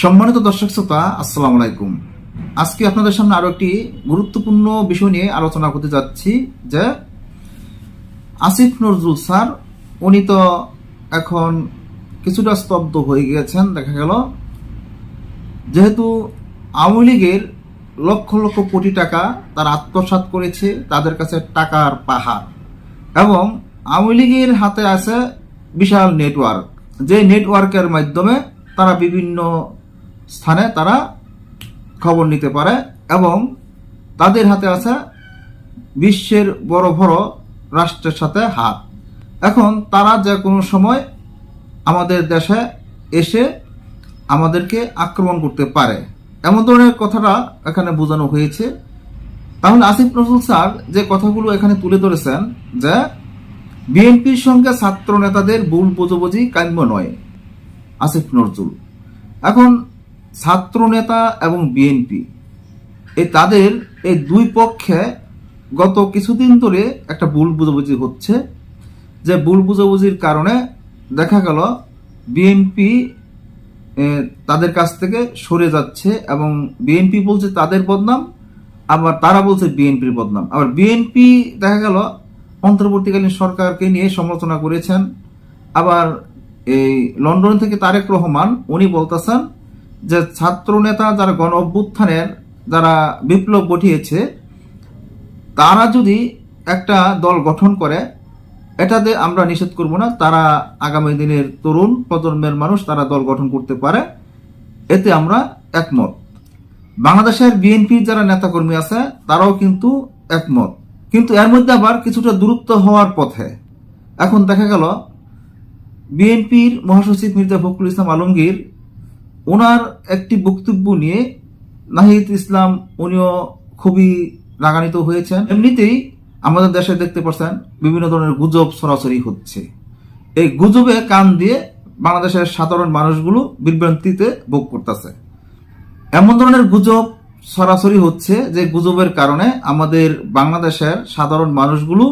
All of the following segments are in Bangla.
সম্মানিত দর্শক শ্রোতা, আসসালামু আলাইকুম। আজকে আপনাদের সামনে আরও একটি গুরুত্বপূর্ণ বিষয় নিয়ে আলোচনা করতে যাচ্ছি যে আসিফ নজরুল স্যার, উনি তো এখন কিছুটা স্তব্ধ হয়ে গিয়েছেন, দেখা গেল। যেহেতু আওয়ামী লীগের লক্ষ লক্ষ কোটি টাকা তারা আত্মসাৎ করেছে, তাদের কাছে টাকার পাহাড়। এবং আওয়ামী লীগের হাতে আছে বিশাল নেটওয়ার্ক যে নেটওয়ার্কের মাধ্যমে তারা বিভিন্ন স্থানে তারা খবর নিতে পারে এবং তাদের হাতে আছে বিশ্বের বড় বড় রাষ্ট্রের সাথে হাত। এখন তারা যে কোনো সময় আমাদের দেশে এসে আমাদেরকে আক্রমণ করতে পারে। এমন ধরনের কথাটা এখানে বোঝানো হয়েছে। তাহলে আসিফ নজরুল স্যার যে কথাগুলো এখানে তুলে ধরেছেন যে বিএনপির সঙ্গে ছাত্র নেতাদের ভুল বোঝাবুঝি কাম্য নয়, আসিফ নজরুল। এখন ছাত্র নেতা এবং বিএনপি। এই তাদের এই দুই পক্ষে গত কিছুদিন ধরে একটা ভুল বুঝাবুঝি হচ্ছে। যে ভুল বুঝাবুঝির কারণে দেখা গেল বিএনপি তাদের কাছ থেকে সরে যাচ্ছে এবং বিএনপি বলছে তাদের বদনাম, আবার তারা বলছে বিএনপির বদনাম। আবার বিএনপি দেখা গেল অন্তর্বর্তীকালীন সরকারকে নিয়ে সমালোচনা করেছেন। আবার এই লন্ডন থেকে তারেক রহমান, উনি বলতেছেন যে ছাত্র নেতা যারা গণ অভ্যুত্থানের যারা বিপ্লব ঘটিয়েছে, তারা যদি একটা দল গঠন করে, এটাতে আমরা নিষেধ করব না। তারা আগামী দিনের তরুণ প্রজন্মের মানুষ তারা দল গঠন করতে পারে। এতে আমরা একমত। বাংলাদেশের বিএনপির যারা নেতাকর্মী আছে, তারাও কিন্তু একমত। কিন্তু এর মধ্যে আবার কিছুটা দূরত্ব হওয়ার পথে। এখন দেখা গেল, বিএনপির মহাসচিব মির্জা ফখরুল ইসলাম আলমগীর ওনার একটি বক্তব্য নিয়ে নাহিদ ইসলাম উনিও খুবই রাগান্বিত হয়েছেন। এমনিতেই আমাদের দেশে দেখতে পাচ্ছেন বিভিন্ন ধরনের গুজব সরাসরি হচ্ছে। এই গুজবে কান দিয়ে বাংলাদেশের সাধারণ মানুষগুলো বিভ্রান্তিতে ভোগ করতেছে। এমন ধরনের গুজব সরাসরি হচ্ছে যে গুজবের কারণে আমাদের বাংলাদেশের সাধারণ মানুষগুলো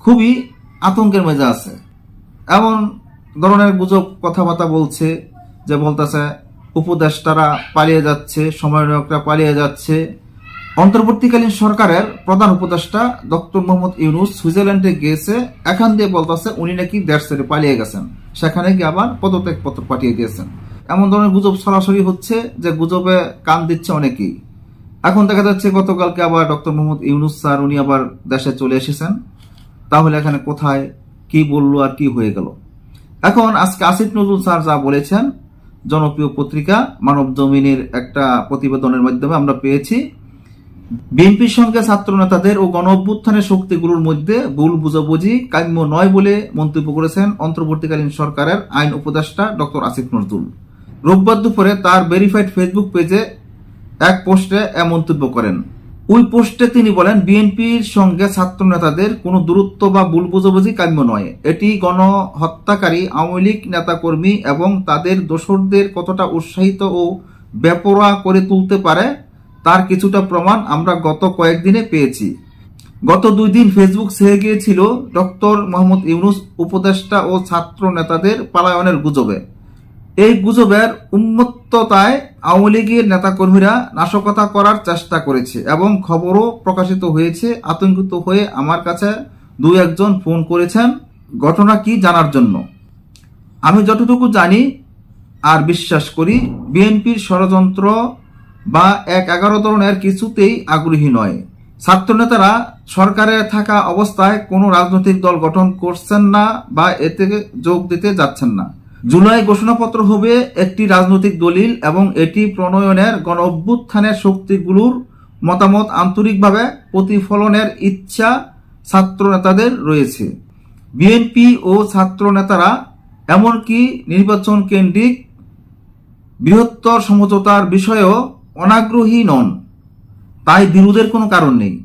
খুবই আতঙ্কের মেজা আছে। এমন ধরনের গুজব কথাবার্তা বলছে যে বলতেছে, উপদেষ্টারা পালিয়ে যাচ্ছে, সমন্বয়করা পালিয়ে যাচ্ছে। অন্তর্বর্তীকালীন সরকারের প্রধান উপদেষ্টা ডক্টর মোহাম্মদ ইউনুস সুইজারল্যান্ডে গিয়েছে। এখান দিয়ে বলতেছে, উনি নাকি দেশ ছেড়ে পালিয়ে গেছেন। সেখানে গিয়ে আবার পদত্যাগ পত্র পাঠিয়ে দিয়েছেন। এমন ধরনের গুজব সরাসরি হচ্ছে যে গুজবে কান দিচ্ছে অনেকেই। এখন দেখা যাচ্ছে গতকালকে আবার ডক্টর মোহাম্মদ ইউনুস স্যার, উনি আবার দেশে চলে এসেছেন। তাহলে এখানে কোথায়, কি বলল আর কি হয়ে গেল? এখন আজকে আসিফ নজরুল স্যার যা বলেছেন জনপ্রিয় পত্রিকা মানব জমিনের একটা প্রতিবেদনের মাধ্যমে আমরা পেয়েছি। বিএনপির সঙ্গে ছাত্র নেতাদের ও গণ অভ্যুত্থানের শক্তিগুলোর মধ্যে ভুল বুঝাবুঝি, কাম্য নয় বলে মন্তব্য করেছেন অন্তর্বর্তীকালীন সরকারের আইন উপদেষ্টা ডক্টর আসিফ নজরুল। রোববার দুপুরে তার ভেরিফাইড ফেসবুক পেজে এক পোস্টে এ মন্তব্য করেন। ওই পোস্টে তিনি বলেন, বিএনপির সঙ্গে ছাত্র নেতাদের কোনো দূরত্ব বা ভুল বুঝাবুঝি কাম্য নয়। এটি গণহত্যাকারী আওয়ামী লীগ নেতাকর্মী এবং তাদের দোসরদের কতটা উৎসাহিত ও বেপরোয়া করে তুলতে পারে, তার কিছুটা প্রমাণ আমরা গত কয়েকদিনে পেয়েছি। গত দুই দিন ফেসবুক ছেয়ে গিয়েছিল ডক্টর মোহাম্মদ ইউনুস উপদেষ্টা ও ছাত্র নেতাদের পালায়নের গুজবে। এই গুজবের উন্মত্ততায় আওয়ামী লীগের নেতাকর্মীরা নাশকতা করার চেষ্টা করেছে এবং খবরও প্রকাশিত হয়েছে, আতঙ্কিত হয়ে আমার কাছে দু একজন ফোন করেছেন ঘটনা কি জানার জন্য। আমি যতটুকু জানি আর বিশ্বাস করি, বিএনপির ষড়যন্ত্র বা এক এগারো ধরনের কিছুতেই আগ্রহী নয়। ছাত্র নেতারা সরকারে থাকা অবস্থায় কোনো রাজনৈতিক দল গঠন করছেন না বা এতে যোগ দিতে যাচ্ছেন না। জুলাই ঘোষণাপত্র হবে একটি রাজনৈতিক দলিল এবং এটি প্রণয়নের গণ অভ্যুত্থানের শক্তিগুলোর মতামত আন্তরিকভাবে প্রতিফলনের ইচ্ছা ছাত্র নেতাদের রয়েছে। বিএনপি ও ছাত্র নেতারা এমনকি নির্বাচন কেন্দ্রিক বৃহত্তর সমঝোতার বিষয়েও অনাগ্রহী নন। তাই বিরোধের কোনো কারণ নেই।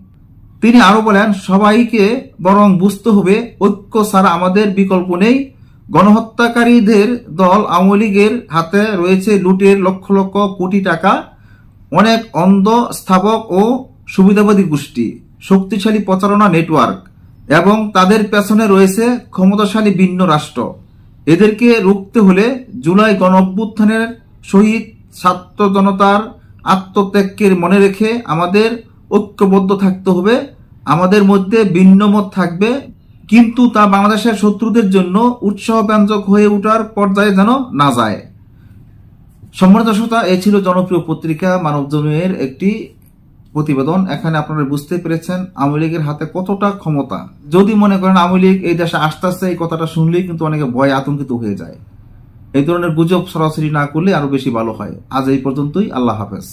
তিনি আরও বলেন, সবাইকে বরং বুঝতে হবে, ঐক্য ছাড়া আমাদের বিকল্প নেই। গণহত্যাকারীদের দল আওয়ামী লীগের হাতে রয়েছে লুটের লক্ষ লক্ষ কোটি টাকা, অনেক অন্ধ স্থাপক ও সুবিধাবাদী গোষ্ঠী, শক্তিশালী প্রচারণা নেটওয়ার্ক, এবং তাদের পেছনে রয়েছে ক্ষমতাশালী ভিন্ন রাষ্ট্র। এদেরকে রুখতে হলে জুলাই গণ অভ্যুত্থানের শহীদ ছাত্র জনতার আত্মত্যাগকে মনে রেখে আমাদের ঐক্যবদ্ধ থাকতে হবে। আমাদের মধ্যে ভিন্নমত থাকবে। কিন্তু তা বাংলাদেশের শত্রুদের জন্য উৎসাহ ব্যঞ্জক হয়ে ওঠার পর্যায়ে যেন না যায়। সম্মানিত শ্রোতা এই ছিল জনপ্রিয় পত্রিকা মানব জমিনের একটি প্রতিবেদন। এখানে আপনারা বুঝতে পেরেছেন আওয়ামী লীগের হাতে কতটা ক্ষমতা। যদি মনে করেন আওয়ামী লীগ এই দেশে আস্তে আস্তে এই কথাটা শুনলেই কিন্তু অনেকে ভয় আতঙ্কিত হয়ে যায়। এই ধরনের গুজব সরাসরি না করলে আরও বেশি ভালো হয়। আজ এই পর্যন্তই, আল্লাহ হাফেজ।